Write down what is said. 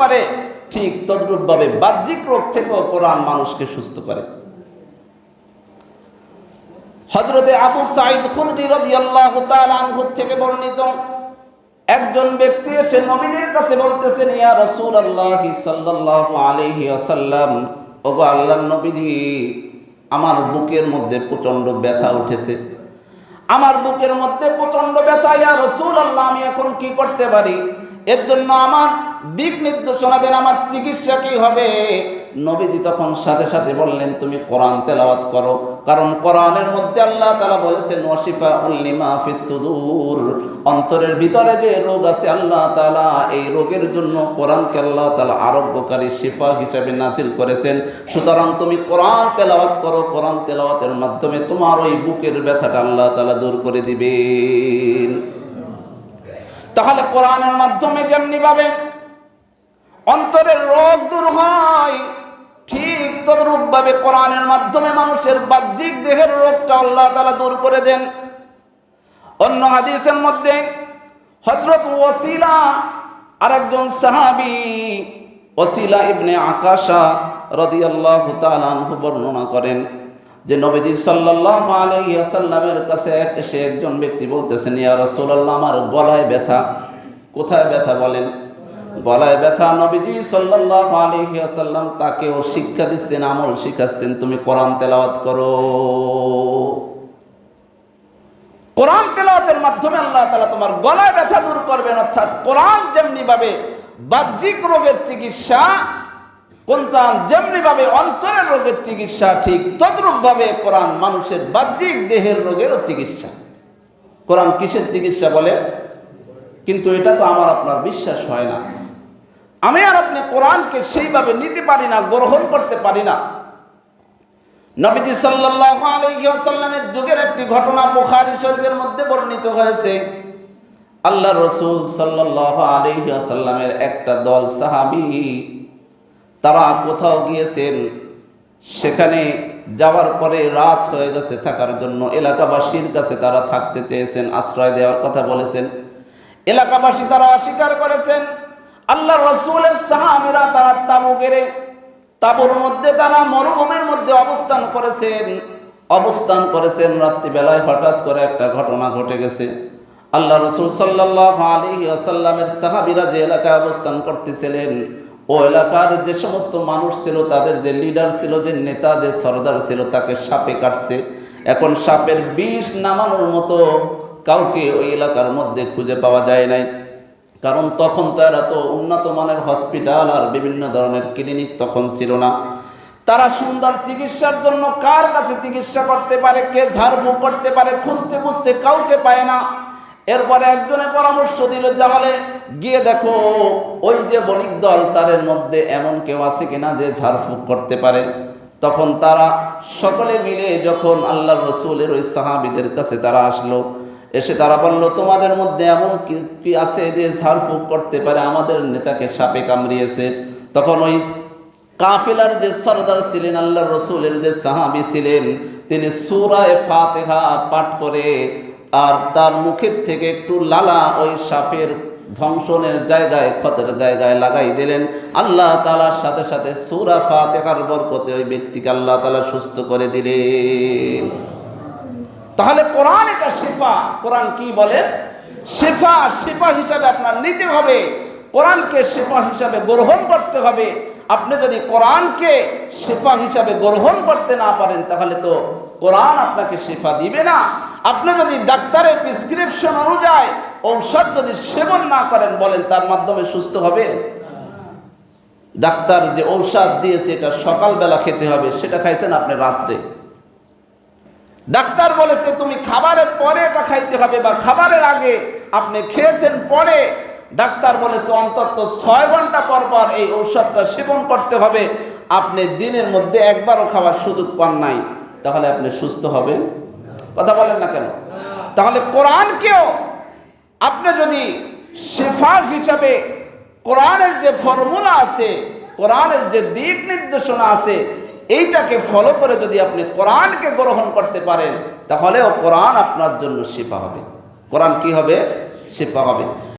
করে। ঠিক তদ্রূপভাবে বাহ্যিক রোগ থেকেও কোরআন মানুষকে সুস্থ করে। হজরতে আবু সাইদ খুদরি রাদিয়াল্লাহু তাআলা আনহু থেকে বর্ণিত একজন ব্যক্তি এসে নবীর কাছে বলতেছেন, ইয়া রাসূলুল্লাহ সাল্লাল্লাহু আলাইহি ওয়াসাল্লাম, ওগো আল্লাহর নবীজি, আমার বুকের মধ্যে প্রচণ্ড ব্যথা উঠেছে। আমার বুকের মধ্যে প্রচণ্ড ব্যথা, ইয়া রাসূলুল্লাহ, আমি এখন কি করতে পারি? এর জন্য আমার দিক নির্দেশনা দেন আমার চিকিৎসা কি হবে? নবীজি তখন সাথে সাথে বললেন, তুমি কোরআন তেলাওয়াত করো। কারণ কোরআনের মধ্যে আল্লাহ তালা বলেছেন ওয়াশিফা উল্লিমা সুদূর। অন্তরের ভিতরে যে রোগ আছে, আল্লাহ তালা এই রোগের জন্য কোরআনকে আল্লাহ তালা আরোগ্যকারী শিফা হিসেবে নাসিল করেছেন। সুতরাং তুমি কোরআন তেলাওয়াত করো, কোরআন তেলাওয়াতের মাধ্যমে তোমার ওই বুকের ব্যথাটা আল্লাহ তালা দূর করে দিবেন। তাহলে কোরআনের মাধ্যমে যেমনি ভাবে অন্তরের রোগ দূর হয়। ঠিক তদরূপ ভাবে কোরআনের মাধ্যমে মানুষের বাহ্যিক দেহের রোগটা আল্লাহ তালা দূর করে দেন। অন্য হাদিসের মধ্যে হজরত ওসিলা আরেকজন সাহাবী, ওসিলা ইবনে আকাশা রদি আল্লাহ আনহু বর্ণনা করেন যে নবীজি সাল্লাল্লাহু আলাইহি ওয়াসাল্লামের কাছে এসে একজন ব্যক্তি বলতেছেন, ইয়া রাসূলুল্লাহ, আমার গলায় ব্যথা। কোথায় ব্যথা বলেন? গলায় ব্যথা, নবীজি আলাইহি ওয়াসাল্লাম তাকেও শিক্ষা দিচ্ছেন, আমল শিখাচ্ছেন, তুমি কোরআন তেলাওয়াত করো। কোরআন তেলাওয়াতের মাধ্যমে আল্লাহ তাআলা তোমার গলায় ব্যথা দূর করবেন, অর্থাৎ কোরআন যেমনি ভাবে বাহ্যিক রোগের চিকিৎসা, কোরআন যেমনি ভাবে অন্তরের রোগের চিকিৎসা, ঠিক তদ্রূপ ভাবে কোরআন মানুষের বাহ্যিক দেহের রোগেরও চিকিৎসা। কোরআন কিসের চিকিৎসা বলে? কিন্তু এটা তো আমার, আপনার বিশ্বাস হয় না। আমি আর আপনি কোরআনকে সেইভাবে নিতে পারি না, গ্রহণ করতে পারি না। নবীজি সাল্লাল্লাহু আলাইহি যুগের একটি ঘটনা বুখারী শরীফের মধ্যে বর্ণিত হয়েছে। আল্লাহ রসুল সাল্লাল্লাহু আলাইহি একটা দল সাহাবী, তারা কোথাও গিয়েছেন, সেখানে যাওয়ার পরে রাত হয়ে গেছে থাকার জন্য। এলাকাবাসীর কাছে তারা থাকতে চেয়েছেন, আশ্রয় দেওয়ার কথা বলেছেন। এলাকাবাসী তারা অস্বীকার করেছেন আল্লাহ রসুলের সাহাবিরা তারা তাবু গেড়ে তাবুর মধ্যে তারা মরুভূমির মধ্যে অবস্থান করেছেন। অবস্থান করেছেন রাত্রিবেলায় হঠাৎ করে একটা ঘটনা ঘটে গেছে। আল্লাহ রসুল সাল্লাহ আলী আসাল্লামের সাহাবিরা যে এলাকায় অবস্থান করতেছিলেন, ও এলাকার যে সমস্ত মানুষ ছিল, তাদের যে লিডার ছিল, যে নেতা, যে সর্দার ছিল, তাকে সাপে কাটছে। এখন সাপের বিষ নামানোর মতো কাউকে ওই এলাকার মধ্যে খুঁজে পাওয়া যায় নাই। কারণ তখন তো এরা তো উন্নত মানের হসপিটাল আর বিভিন্ন ধরনের ক্লিনিক তখন ছিল না। তারা সুন্দর চিকিৎসার জন্য কার কাছে চিকিৎসা করতে পারে, কে ঝাড়ফুঁক করতে পারে, খুঁজতে খুঁজতে কাউকে পায় না। এরপরে একজনে পরামর্শ দিল তাহলে গিয়ে দেখো, ওই যে বণিক দল, তাদের মধ্যে এমন কেউ আছে কিনা যে ঝাড়ফুঁক করতে পারে? তখন তারা সকলে মিলে যখন আল্লাহ রসুলের ওই সাহাবিদের কাছে তারা আসলো এসে তারা বলল, তোমাদের মধ্যে এমন কি আছে যে ঝাড়ফুঁক করতে পারে? আমাদের নেতাকে সাপে কামড়িয়েছে। তখন ওই কাফিলার যে সর্দার ছিলেন আল্লাহ রসুলের যে সাহাবি ছিলেন, তিনি সুরায় ফাতেহা পাঠ করে আর তার মুখের থেকে একটু লালা ওই সাপের ধ্বংসনের জায়গায়, ক্ষতের জায়গায় লাগাই দিলেন। আল্লাহ তালার সাথে সাথে সুরা ফাতেহার বরকতে ওই ব্যক্তিকে আল্লাহ তালা সুস্থ করে দিলেন। তাহলে কোরআন এটা শেফা। কোরআন কি বলে? শেফা শেফা হিসাবে আপনার নিতে হবে। কোরআনকে শেফা হিসাবে গ্রহণ করতে হবে। আপনি যদি কোরআনকে শেফা হিসাবে গ্রহণ করতে না পারেন, তাহলে তো কোরআন আপনাকে শেফা দিবে না। আপনি যদি ডাক্তারের প্রেসক্রিপশন অনুযায়ী ঔষধ যদি সেবন না করেন, বলেন তার মাধ্যমে সুস্থ হবে? ডাক্তার যে ঔষধ দিয়েছে, এটা সকালবেলা খেতে হবে, সেটা খাইছেন আপনি রাত্রে। ডাক্তার বলেছে, তুমি খাবারের পরে এটা খাইতে হবে বা খাবারের আগে আপনি খেয়েছেন পরে। ডাক্তার বলেছে, অন্তত ছয় ঘণ্টা পর পর এই ঔষধটা সেবন করতে হবে। আপনি দিনের মধ্যে একবারও খাবার সুযোগ পান নাই, তাহলে আপনি সুস্থ হবেন। কথা বলেন না কেন? তাহলে কোরআনকেও আপনি যদি শেফা হিসাবে কোরআনের যে ফর্মুলা আছে, কোরআনের যে দিক নির্দেশনা আছে এইটাকে ফলো করে যদি আপনি কোরআনকে গ্রহণ করতে পারেন, তাহলেও কোরআন আপনার জন্য শিফা হবে। কোরআন কি হবে? শিফা হবে।